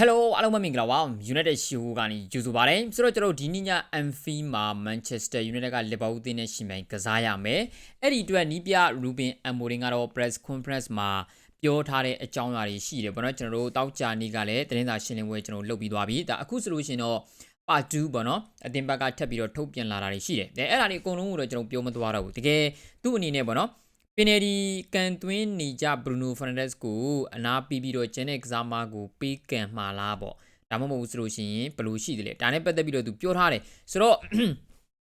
Hello အားလုံးပဲမင်္ဂလာပါ United Show ကနေကြိုဆိုပါရစေဆိုတော့ကျွန်တော်တို့ဒီနေ့ည Anfield မှာ Manchester United က Liverpool အသင်းနဲ့ရှင်ပြိုင်ကစားရမယ်အဲ့ဒီအတွက်နီးပြ Ruben Amorim ကတော့ press conference မှာပြောထားတဲ့အကြောင်းအရာတွေရှိတယ်ပေါ့နော်ကျွန်တော်တို့တောက်ကြနေ့ကလည်းသတင်းစာရှင်းလင်းပွဲကျွန်တော်လုပ်ပြီးသွားပြီဒါအခုဆိုလို့ရှိရင်တော့ပါ2ပေါ့နော်အတင်ဘက်ကထပ်ပြီးတော့ထုတ်ပြန်လာတာတွေရှိတယ်ဒါအဲ့ဒါတွေအကုန်လုံးကိုတော့ကျွန်တော်ပြောမသွားတော့ဘူးတကယ်သူ့အနေနဲ့ပေါ့နော် ပင်နယ်ဒီကန်သွင်းနေကြဘရူနိုဖာနန်ဒက်စ်ကိုအနာပြီးပြီးတော့ဂျန်နက်ကစားမကိုပေးကန်မှာလားပေါ့ဒါမှမဟုတ်ဆိုလို့ရှိရင်ဘယ်လိုရှိတယ်လဲဒါနဲ့ပတ်သက်ပြီးတော့သူပြောထားတယ်ဆိုတော့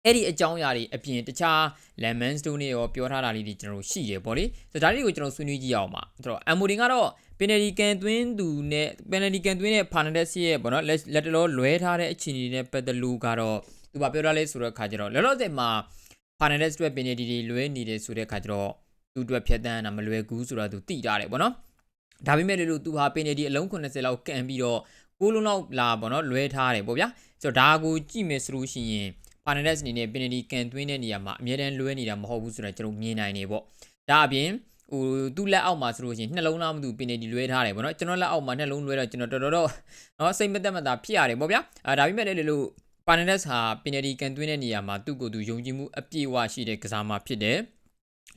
အဲ့ဒီအကြောင်းအရာတွေအပြင်တခြား lemon stone တွေရောပြောထားတာလေးတွေကျွန်တော်တို့ရှိတယ်ပေါ့လေဆိုတော့ဒါတွေကိုကျွန်တော်ဆွေးနွေးကြည့်အောင်ပါဆိုတော့ amorin ကတော့ penalty ကန်သွင်းသူနဲ့ penalty ကန်သွင်းတဲ့ Fernandes ရဲ့ပေါ့နော်လက်တလောလွဲထားတဲ့အခြေအနေနဲ့ပတ်သက်လို့ကတော့သူကပြောထားလဲဆိုတော့ခါကျတော့လောလောဆယ်မှာ Fernandes အတွက် penalty တွေလွဲနေတယ်ဆိုတဲ့ခါကျတော့ သူအတွက်ဖြတ်တန်းတာမလွယ်ဘူးဆိုတော့သူတိထားတယ်ပေါ့နော်ဒါပေမဲ့လို့သူဟာ penalty အလုံး80လောက်ကန်ပြီးတော့ကိုးလုံးလောက်လာပေါ့နော်လွဲထားတယ်ပေါ့ဗျာဆိုတော့ဒါကိုကြည့်မယ်ဆိုလို့ရှိရင် Fernandes အနေနဲ့ penalty ကန်သွင်းတဲ့နေရာမှာအမြဲတမ်းလွဲနေတာမဟုတ်ဘူးဆိုတော့ကျွန်တော်မြင်နိုင်နေပေါ့ဒါအပြင်ဟိုသူ့လက်အောက်မှာဆိုလို့ရှိရင်နှလုံးသားမသူပင်နေဒီလွဲထားတယ်ဗောနော်ကျွန်တော်လက်အောက်မှာနှလုံးလွဲတော့ကျွန်တော်တော်တော်တော့နော်စိတ်မသက်မသာဖြစ်ရတယ်ဗောဗျာအဲဒါပေမဲ့လည်းလို့ပါနက်စ်ဟာပင်နယ်ကန်သွင်းတဲ့နေရာမှာသူ့ကိုယ်သူယုံကြည်မှုအပြည့်အဝရှိတဲ့ကစားမဖြစ်တယ်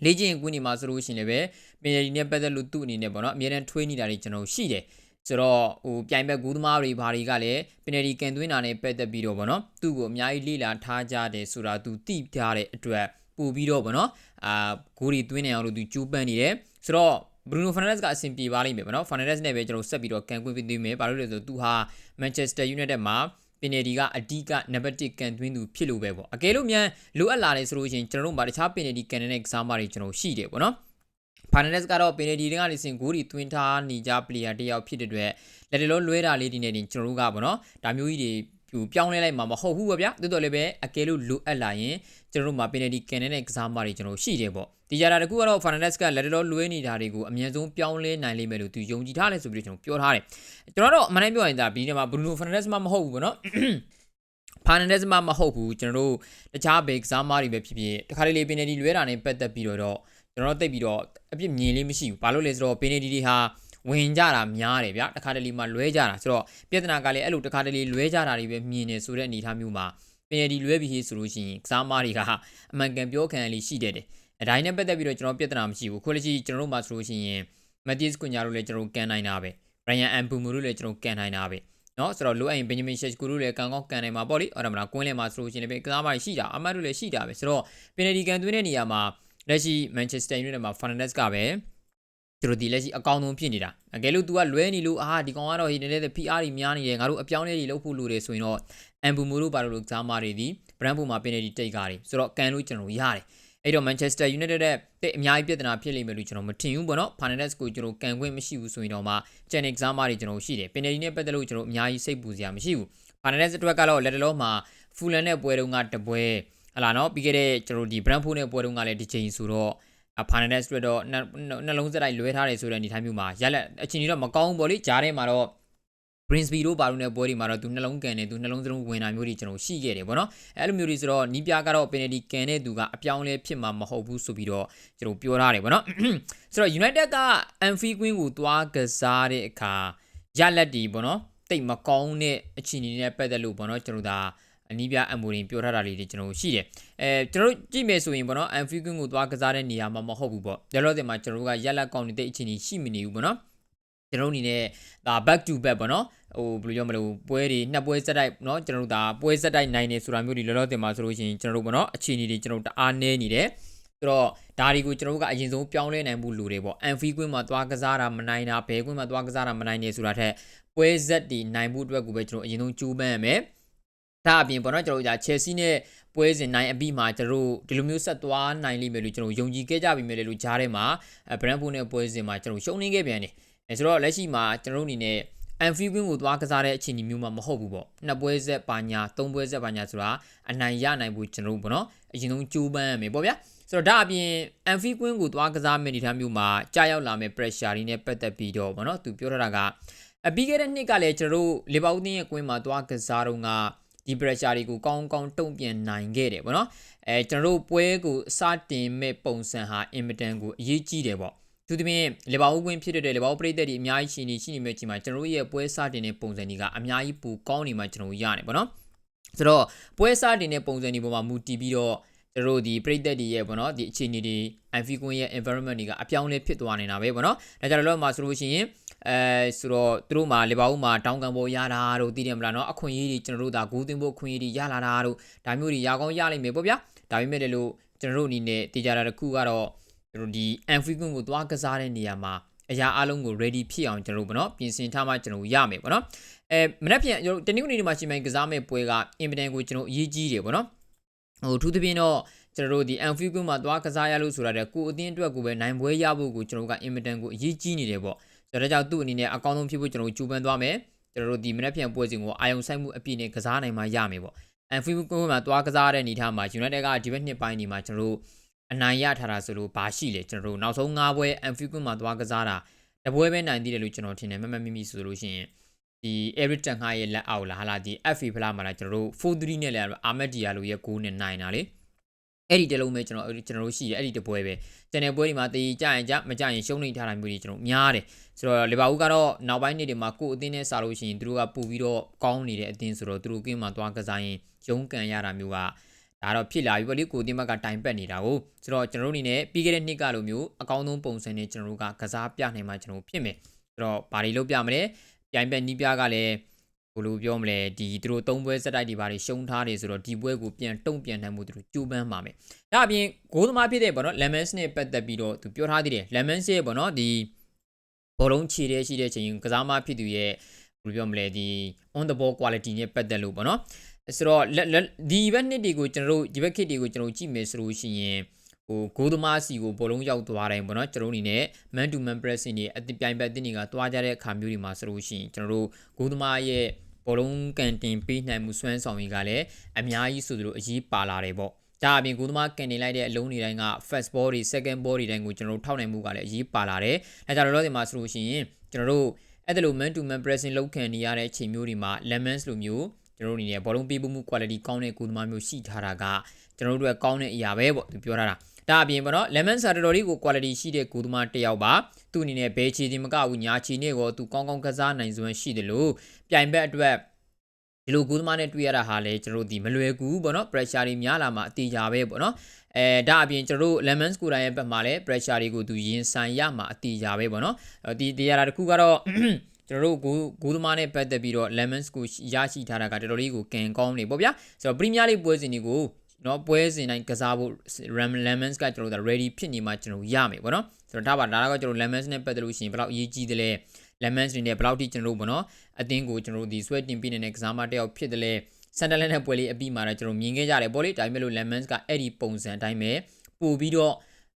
လေ့ကျင့်ကွင်းဒီမှာဆိုလို့ရှိရင်လည်းပဲပင်နယ်နဲ့ပတ်သက်လို့သူ့အနေနဲ့ဗောနော်အများတန်းထွေးနေတာတွေကျွန်တော်ရှိတယ်ဆိုတော့ဟိုပြိုင်ဘက်ကူးသမားတွေဘာတွေကလည်းပင်နယ်ဒီကန်သွင်းတာနဲ့ပတ်သက်ပြီးတော့ဗောနော်သူ့ကိုအများကြီးလေ့လာထားကြတယ်ဆိုတာသူသိထားတဲ့အတွက်ပို့ပြီးတော့ဗောနော်အာဂိုးတွေသွင်းနေအောင်လို့သူကြိုးပမ်းနေတယ်ဆိုတော့ Bruno Fernandes ကအဆင်ပြေပါလိမ့်မယ်ဗောနော် Fernandes နဲ့ပဲကျွန်တော်ဆက်ပြီးတော့ကန်ကွင်းပေးသေးမယ်ဘာလို့လဲဆိုတော့သူဟာ Manchester United မှာ ပင်နယ်ဒီကအဓိကနံပါတ်1ကန်သွင်းသူဖြစ်လို့ပဲပေါ့အကယ်လို့မြန်လိုအပ်လာတယ်ဆိုလို့ရှိရင်ကျွန်တော်တို့မှာတခြားပင်နယ်ဒီကန်တဲ့ကစားမတွေကျွန်တော်ရှိတယ်ပေါ့နော်ဖာနန်ဒက်စ်ကတော့ပင်နယ်ဒီကနေစင်ဂိုးတွေသွင်းထားနေကြပလေယာတယောက်ဖြစ်တဲ့အတွက်လက်တလုံးလွဲတာလေးဒီနေတင်ကျွန်တော်တို့ကပေါ့နော်ဒါမျိုးကြီးတွေ ဟိုပြောင်းလဲလိုက်မှာမဟုတ်ဘူးပေါ့ဗျာတိုးတော်လည်းပဲအကယ်လို့လိုအပ်လာရင်ကျွန်တော်တို့မှာပင်နယ်ဒီကန်တဲ့ကစားမတွေကျွန်တော်ရှိတယ်ပေါ့ဒီကြတာတကူကတော့ Fernandes ကလက်တော်လွဲနေတာတွေကိုအမြန်ဆုံးပြောင်းလဲနိုင်လိမ့်မယ်လို့သူယုံကြည်ထားလဲဆိုပြီးကျွန်တော်ပြောထားတယ်ကျွန်တော်တော့အမှန်တမ်းပြောရင်ဒါဒီနေ့မှာ Bruno Fernandes မှမဟုတ်ဘူးပေါ့နော် Fernandes မှမဟုတ်ဘူးကျွန်တော်တို့တခြားဘေကစားမတွေပဲဖြစ်ဖြစ်တခါလေလေပင်နယ်ဒီလွဲတာနဲ့ပတ်သက်ပြီးတော့ကျွန်တော်တို့သိပြီးတော့အပြစ်မြင်လေးမရှိဘူးဘာလို့လဲဆိုတော့ပင်နယ်ဒီတွေဟာ ဝင်ကြတာများတယ်ဗျတခါတလေမှလွဲကြတာဆိုတော့ပြဿနာကလည်းအဲ့လိုတခါတလေလွဲကြတာတွေပဲမြင်နေဆိုတဲ့အနေအထားမျိုးမှာပင်ရဒီလွဲပြီးဟေးဆိုလို့ရှိရင်ကစားမားတွေကအမှန်ကန်ပြောခံရလေးရှိတတ်တယ်အတိုင်းနဲ့ပတ်သက်ပြီးတော့ကျွန်တော်ပြဿနာမရှိဘူးခုလက်ရှိကျွန်တော်တို့မှာဆိုလို့ရှိရင်မက်တီးစ်ကွန်ညာတို့လည်းကျွန်တော်ကန်နိုင်တာပဲဘရိုင်ယန်အန်ဘူမူတို့လည်းကျွန်တော်ကန်နိုင်တာပဲနော်ဆိုတော့လိုအပ်ရင်ဘင်ဂျမင်ရှက်ကူတို့လည်းကန်ကောင်းကန်နိုင်မှာပေါ့လေအော်ဒါမလားကွင်းလယ်မှာဆိုလို့ရှိရင်လည်းကစားမားရှိတာအမတ်တို့လည်းရှိတာပဲဆိုတော့ပင်နယ်တီကန်သွင်းတဲ့နေရာမှာလက်ရှိမန်ချက်စတာယူနိုက်တက်မှာဖာနန်ဒက်စ်ကပဲ သူတို့ဒီလက်ရှိအကောင်းဆုံးဖြစ်နေတာအကယ်လို့ तू ကလွဲနေလို့အာဒီကောင်ကတော့ဟိနေတဲ့ PR တွေများနေတယ်ငါတို့အပြောင်းလဲတွေလုပ်ဖို့လိုတယ်ဆိုရင်တော့အမ်ဘူမိုတို့ပါလို့ကြားမာတွေဒီ brand ပုံမှာပင်နေဒီတိတ်ကားတွေဆိုတော့ကန်လို့ကျွန်တော်ရတယ်အဲ့တော့ Manchester United တဲ့တဲ့အများကြီးပြဿနာဖြစ်လိမ့်မယ်လို့ကျွန်တော်မထင်ဘူးပေါ့နော် Fernandes ကိုကျွန်တော်ကန်ခွင့်မရှိဘူးဆိုရင်တော့မှ Chen exam တွေကျွန်တော်ရှိတယ် penalty နဲ့ပတ်သက်လို့ကျွန်တော်အများကြီးစိတ်ပူစရာမရှိဘူး Fernandes အတွက်ကတော့လက်တလုံးမှာ Fulham နဲ့ပွဲတုန်းကတပွဲဟလာနော်ပြီးခဲ့တဲ့ကျွန်တော်ဒီ Brentford နဲ့ပွဲတုန်းကလည်းဒီချိန်ဆိုတော့ Fernandes အတွက်တော့နှလုံးစက်တိုက်လွဲထားတယ်ဆိုတဲ့အနေအထားမျိုးမှာရလက်အချိန်ကြီးတော့မကောင်းဘူးပေါ့လေကြားထဲမှာတော့ Brinsby တို့ပါလို့တဲ့ပွဲတွေမှာတော့သူနှလုံးကန်တယ်သူနှလုံးစလုံးဝင်တာမျိုးတွေကျွန်တော်ရှိခဲ့တယ်ဗောနော်အဲ့လိုမျိုးတွေဆိုတော့နီးပြကတော့ penalty ကန်တဲ့သူကအပြောင်းလဲဖြစ်မှာမဟုတ်ဘူးဆိုပြီးတော့ကျွန်တော်ပြောထားတယ်ဗောနော်ဆိုတော့ United က Anfield Queen ကိုသွားကစားတဲ့အခါရလက်ဒီဗောနော်တိတ်မကောင်းတဲ့အခြေအနေနဲ့ပတ်သက်လို့ဗောနော်ကျွန်တော်ဒါ အနီးပြအမိုရင်ပြောထားတာလေးတွေကျွန်တော်ရှိတယ်အဲကျွန်တော်ကြည့်မယ်ဆိုရင်ပေါ့နော် Anfield Queen ကိုသွားကစားတဲ့နေရာမှာမဟုတ်ဘူးပေါ့ဒါလို့ဒီမှာကျွန်တော်တို့ကရက်လက်ကောင်းနေတဲ့အခြေအနေရှိမနေဘူးပေါ့နော်ကျွန်တော်အနေနဲ့ဒါ back to back ပေါ့နော်ဟိုဘယ်လိုပြောမလဲပွဲတွေနှစ်ပွဲစက်တိုက်เนาะကျွန်တော်တို့ဒါပွဲစက်တိုက်နိုင်နေဆိုတာမျိုးတွေလောလောဆယ်မှာဆိုလို့ရှိရင်ကျွန်တော်တို့ပေါ့နော်အခြေအနေတွေကျွန်တော်တအားနည်းနေတယ်ဆိုတော့ဒါတွေကိုကျွန်တော်တို့ကအရင်ဆုံးပြောင်းလဲနိုင်မှုလိုတယ်ပေါ့အန်ဖီကွင်းမှာသွားကစားတာမနိုင်တာဘဲကွင်းမှာသွားကစားတာမနိုင်နေဆိုတာထက်ပွဲစက်တွေနိုင်မှုအတွက်ကိုပဲကျွန်တော်အရင်ဆုံးကြိုးပမ်းရမယ် ဒါအပြင်ပေါ့နော်ကျွန်တော်တို့ချယ်ဆီနဲ့ပွဲစဉ်နိုင်အပြီးမှာကျွန်တော်တို့ဒီလိုမျိုးဆက်သွားနိုင်လိမ့်မယ်လို့ကျွန်တော်ယုံကြည်ခဲ့ကြပြီမယ်လို့ကြားထဲမှာဘရန်ဖူနဲ့ပွဲစဉ်မှာကျွန်တော်ရှုံးနေခဲ့ပြန်တယ်အဲဆိုတော့လက်ရှိမှာကျွန်တော်တို့အနေနဲ့အန်ဖီကွင်းကိုသွားကစားတဲ့အခြေအနေမျိုးမှာမဟုတ်ဘူးပေါ့နှစ်ပွဲဆက်ပါညာသုံးပွဲဆက်ပါညာဆိုတာအနိုင်ရနိုင်ဖို့ကျွန်တော်တို့ပေါ့နော်အရင်ဆုံးကြိုးပမ်းရမယ်ပေါ့ဗျာဆိုတော့ဒါအပြင်အန်ဖီကွင်းကိုသွားကစားမယ့်အနေအထားမျိုးမှာကြာရောက်လာမယ့် pressure တွေနဲ့ပတ်သက်ပြီးတော့ပေါ့နော်သူပြောထားတာကအပြီးခဲ့တဲ့နှစ်ကလည်းကျွန်တော်တို့လီဗာပူးတင်းရဲ့ကွင်းမှာသွားကစားတော့က ဒီ pressure တွေကိုကောင်းကောင်းတုံ့ပြန်နိုင်ခဲ့တယ်ပေါ့နော်အဲကျွန်တော်တို့ပွဲကိုစတင်မဲ့ပုံစံဟာအင်မတန်ကိုအရေးကြီးတယ်ပေါ့ထူသူသဖြင့်လေဘာဦးကွင်းဖြစ်တဲ့လေဘာဦးပရိသတ်တွေအများကြီးရှိနေရှိနေမဲ့ချိန်မှာကျွန်တော်တို့ရဲ့ပွဲစတင်တဲ့ပုံစံတွေကအများကြီးပိုကောင်းနေမှကျွန်တော်တို့ရတယ်ပေါ့နော်ဆိုတော့ပွဲစတင်တဲ့ပုံစံတွေပေါ်မှာမူတည်ပြီးတော့ကျွန်တော်တို့ဒီပရိသတ်တွေရဲ့ပေါ့နော်ဒီအခြေအနေတွေ Anfi ကွင်းရဲ့ environment တွေကအပြောင်းလဲဖြစ်သွားနေတာပဲပေါ့နော်ဒါကြတော့လို့မှာဆိုလို့ရှိရင် အဲဆိုတော့သူတို့မှာလေပါဦးမှာတောင်းကန်ပေါ်ရတာတို့သိတယ်မလားเนาะအခွင့်အရေးတွေကျွန်တော်တို့ဒါဂိုးသွင်းဖို့အခွင့်အရေးတွေရလာတာတို့ဒါမျိုးတွေရကောင်းရလိမ့်မယ်ပေါ့ဗျာဒါပေမဲ့လည်းလို့ကျွန်တော်တို့အနေနဲ့တေချာတာတစ်ခုကတော့ကျွန်တော်ဒီ Anfi ကွင်းကိုသွားကစားတဲ့နေရာမှာအရာအလုံးကို ready ဖြစ်အောင်ကျွန်တော်တို့ပေါ့နော်ပြင်ဆင်ထားမှကျွန်တော်ရမယ်ပေါ့နော်အဲမနေ့ပြန်ကျွန်တော်တနင်္ဂနွေနေ့မှာရှင်မိုင်ကစားမဲ့ပွဲကအင်ပဒန်ကိုကျွန်တော်အရေးကြီးတယ်ပေါ့နော်ဟိုထူးသဖြင့်တော့ကျွန်တော်တို့ဒီ Anfield မှာသွားကစားရလို့ဆိုတာတဲ့ကိုအသင်းအတွက်ကိုပဲနိုင်ပွဲရဖို့ကိုကျွန်တော်ကအင်မတန်ကိုအရေးကြီးနေတယ်ပေါ့ ဆိုတော့ကြောင့်သူ့အနေနဲ့အကောင်းဆုံးဖြစ်ဖို့ကျွန်တော်ကြိုးပမ်းသွားမယ်ကျွန်တော်တို့ဒီမနေ့ပြန်ပွဲစဉ်ကိုအာယုံဆိုင်မှုအပြည့်နဲ့ကစားနိုင်မှရမယ်ပေါ့ Anfield မှာသွားကစားတဲ့အနေထားမှာ United ကဒီဘက်နှစ်ပိုင်းဒီမှာကျွန်တော်တို့အနိုင်ရထားတာဆိုလို့ဘာရှိလဲကျွန်တော်တို့နောက်ဆုံး၅ပွဲ Anfield မှာသွားကစားတာတပွဲပဲနိုင်သေးတယ်လို့ကျွန်တော်ထင်တယ်မမမိမိဆိုလို့ရှိရင်ဒီ Eric Ten Hag ရဲ့လက်အောက်လားဟာလာဒီ FA ဖလားမှာလားကျွန်တော်တို့4-3နဲ့လည်းအာမက်ဒီယာလိုရဲ့ဂိုးနဲ့နိုင်တာလေ အဲ့ဒီတလုံးပဲကျွန်တော်ကျွန်တော်တို့ရှိတယ်အဲ့ဒီတပွဲပဲကျန်တဲ့ပွဲတွေမှာတေးကြရင်ကြမကြရင်ရှုံးနေထားတာမျိုးတွေကျွန်တော်များတယ်ဆိုတော့လီဗာပူးကတော့နောက်ပိုင်းနေ့တွေမှာကိုယ်အသင်းနဲ့စာလို့ရှိရင်သူတို့ကပို့ပြီးတော့ကောင်းနေတဲ့အသင်းဆိုတော့သူတို့ကင်းမှာသွားကစားရင်ရုန်းကန်ရတာမျိုးကဒါတော့ဖြစ်လာပြီပေါ့လေကိုအသင်းဘက်ကတိုင်ပတ်နေတာကိုဆိုတော့ကျွန်တော်တို့အနေနဲ့ပြီးခဲ့တဲ့နှစ်ကလိုမျိုးအကောင်းဆုံးပုံစံနဲ့ကျွန်တော်တို့ကကစားပြနိုင်မှကျွန်တော်ဖြစ်မယ်ဆိုတော့ဘာတွေလုပ်ပြမလဲပြိုင်ဘက်နီးပြကလည်း ဘယ်လိုပြောမလဲဒီသူတို့သုံးပွဲစက်တိုက်တွေဘာတွေရှုံးထားတယ်ဆိုတော့ဒီပွဲကိုပြန်တုံ့ပြန်နိုင်မှုသူတို့ကြိုးပမ်းပါမယ်ဒါအပြင်ဂိုးသမားဖြစ်တဲ့ပေါ့နော် Lemons နဲ့ပတ်သက်ပြီးတော့သူပြောထားသေးတယ် Lemons ရဲ့ပေါ့နော်ဒီဘောလုံးခြေတဲ့ရှိတဲ့ချိန်ကစားမဖြစ်သူရဲ့ဘယ်လိုပြောမလဲဒီ on the ball quality နဲ့ပတ်သက်လို့ပေါ့နော်ဆိုတော့ဒီဘက်နှစ်တွေကိုကျွန်တော်တို့ဒီဘက်ခစ်တွေကိုကျွန်တော်ကြည့်မယ်ဆိုလို့ရှိရင်ဟိုဂိုးသမားစီကိုဘောလုံးရောက်သွားတိုင်းပေါ့နော်ကျွန်တော်တို့အနေနဲ့ man to man pressing တွေအတိပြိုင်ဘက်တင်းတွေကတွားကြတဲ့အခါမျိုးတွေမှာဆိုလို့ရှိရင်ကျွန်တော်တို့ဂိုးသမားရဲ့ ဘောလုံးကန်တင်ပေးနိုင်မှုစွမ်းဆောင်ရည်ကလည်းအများကြီးဆိုသလိုအရေးပါလာတယ်ပေါ့ဒါအပြင်ကိုသမားကန်နေလိုက်တဲ့အလုံးတွေတိုင်းက first ball တွေ second ball တွေတိုင်းကိုကျွန်တော်တို့ထောက်နိုင်မှုကလည်းအရေးပါလာတယ်။အဲကြတော့လောဒီမှာဆိုလို့ရှိရင်ကျွန်တော်တို့အဲ့ဒါလို man to man pressing လောက်ခံနေရတဲ့အချိန်မျိုးတွေမှာ lemons လိုမျိုးကျွန်တော်တို့အနေနဲ့ဘောလုံးပေးမှု quality ကောင်းတဲ့ကိုသမားမျိုးရှိထားတာကကျွန်တော်တို့ရဲ့ကောင်းတဲ့အရာပဲပေါ့သူပြောထားတာ။ ဒါအပြင်ပေါ့နော် lemon စာတော်တော်လေးကို quality ရှိတဲ့ကိုသမားတစ်ယောက်ပါသူ့အနေနဲ့ဘဲချီတင်မကဘူးညာချီနဲ့ကိုသူကောင်းကောင်းကစားနိုင်စွမ်းရှိတယ်လို့ပြိုင်ဘက်အတွက်ဒီလိုကူးသမားနဲ့တွေ့ရတာဟာလေကျွန်တော်တို့ဒီမလွယ်ကူပေါ့နော် pressure တွေများလာမှအတေချာပဲပေါ့နော်အဲဒါအပြင်ကျွန်တော်တို့ lemons ကိုတိုင်းရဲ့ဘက်မှာလည်း pressure တွေကိုသူရင်ဆိုင်ရမှအတေချာပဲပေါ့နော်ဒီတရားတာတစ်ခုကတော့ကျွန်တော်တို့ဂိုးဂိုးသမားနဲ့ပတ်သက်ပြီးတော့ lemons ကိုရရှိထားတာကတော်တော်လေးကိုကန်ကောင်းနေပေါ့ဗျာဆိုတော့ Premier League ပွဲစဉ်တွေကို နော်ပွဲစဉ်တိုင်းကစားဖို့ Ram Lemons ကကျွန်တော်တို့ ready ဖြစ်နေမှကျွန်တော်ရမယ်ပေါ့နော်ဆိုတော့ဒါပါဒါကကျွန်တော် Lemons နဲ့ပတ်သက်လို့ရှိရင်ဘယ်လောက်အရေးကြီးသလဲ Lemons တွေနဲ့ဘယ်လောက်ထိကျွန်တော်တို့ပေါ့နော်အတင်းကိုကျွန်တော်တို့ဒီ sweat တင်ပြနေတဲ့ကစားမတယောက်ဖြစ်တယ်လဲ Sunderland နဲ့ပွဲလေးအပြီးမှာတော့ကျွန်တော်မြင်ခဲ့ကြတယ်ပေါ့လေဒါပေမဲ့လို့ Lemons ကအဲ့ဒီပုံစံအတိုင်းပဲပို့ပြီးတော့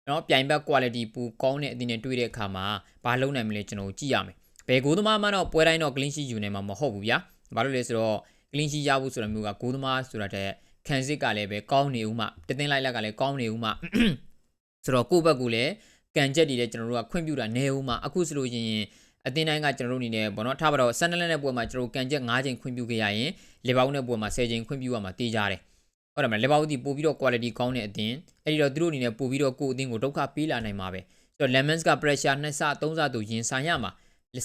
နော်ပြိုင်ဘက် quality ပူကောင်းတဲ့အတင်းနဲ့တွေ့တဲ့အခါမှာဘာလုပ်နိုင်မလဲကျွန်တော်ကြည့်ရမယ်ဘယ်ဂိုးသမားမှတော့ပွဲတိုင်းတော့ clean sheet ယူနေမှာမဟုတ်ဘူးဗျာဘာလို့လဲဆိုတော့ clean sheet ရဖို့ဆိုတာမျိုးကဂိုးသမားဆိုတာတဲ့ ခံစစ်ကလည်းပဲကောင်းနေဦးမှတသိန်းလိုက်လက်ကလည်းကောင်းနေဦးမှဆိုတော့ကိုယ့်ဘက်ကလည်းကံကြက်တည်တဲ့ကျွန်တော်တို့ကခွင့်ပြုတာနေဦးမှအခုဆိုလို့ရင်အသင်းတိုင်းကကျွန်တော်တို့အနေနဲ့ဘောနော်ထားပါတော့ဆန်နလက်နဲ့ပွဲမှာကျွန်တော်တို့ကံကြက်9ချိန်ခွင့်ပြုခဲ့ရရင်လေဘောင်းနဲ့ပွဲမှာ10ချိန်ခွင့်ပြုရမှာတည်ကြတယ်ဟုတ်တယ်မလားလေဘောင်းတီပို့ပြီးတော့ quality ကောင်းတဲ့အသင်းအဲ့ဒီတော့သူတို့အနေနဲ့ပို့ပြီးတော့ကိုယ့်အသင်းကိုဒုက္ခပေးလာနိုင်မှာပဲဆိုတော့ lemons က pressure 2ဆ3ဆတို့ရင်ဆိုင်ရမှာ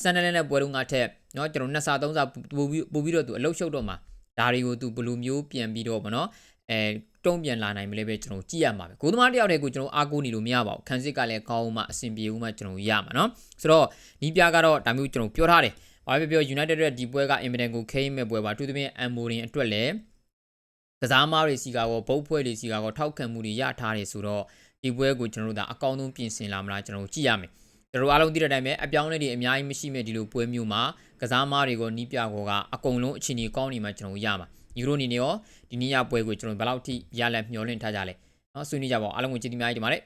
ဆန်နလက်နဲ့ပွဲတော့ငါထက်နော်ကျွန်တော်2ဆ3ဆပို့ပြီးပို့ပြီးတော့သူအလုတ်ရှုပ်တော့မှာ ဒါတွေကိုသူဘယ်လိုမျိုးပြန်ပြီးတော့ဗောနော်အဲတုံ့ပြန်လာနိုင်မလဲပဲကျွန်တော်ကြည့်ရမှာပဲကိုသမားတယောက်တည်းကိုကျွန်တော်အားကိုးနေလို့မရပါဘူးခန်းစစ်ကလည်းကောင်းမှအဆင်ပြေဦးမှကျွန်တော်ရမှာเนาะဆိုတော့နီးပြကတော့ဒါမျိုးကျွန်တော်ပြောထားတယ်ဘာပဲပြော United ရဲ့ဒီပွဲကအင်မတန်ကိုခိမ့်မဲ့ပွဲပါသူသဖြင့်အမ်မိုရင်အတွက်လည်းကစားမားတွေစီကောဘုတ်ဖွဲ့တွေစီကောထောက်ခံမှုတွေရထားတယ်ဆိုတော့ဒီပွဲကိုကျွန်တော်တို့ဒါအကောင်းဆုံးပြင်ဆင်လာမလားကျွန်တော်ကြည့်ရမယ် ကျွန်တော်အားလုံးသိတဲ့အတိုင်းပဲအပြောင်းအလဲတွေအများကြီးမရှိမဲ့ဒီလိုပွဲမျိုးမှာကစားမားတွေကိုနီးပြကောကအကုန်လုံးအခြေအနေကောင်းနေမှကျွန်တော်ရမှာယူရိုအနေနဲ့ရောဒီနေ့ရပွဲကိုကျွန်တော်ဘယ်လောက်ထိရလန့်မျှော်လင့်ထားကြလဲနော်ဆွေးနွေးကြပါအောင်အားလုံးကိုကျေးဇူးများကြီးတင်ပါတယ်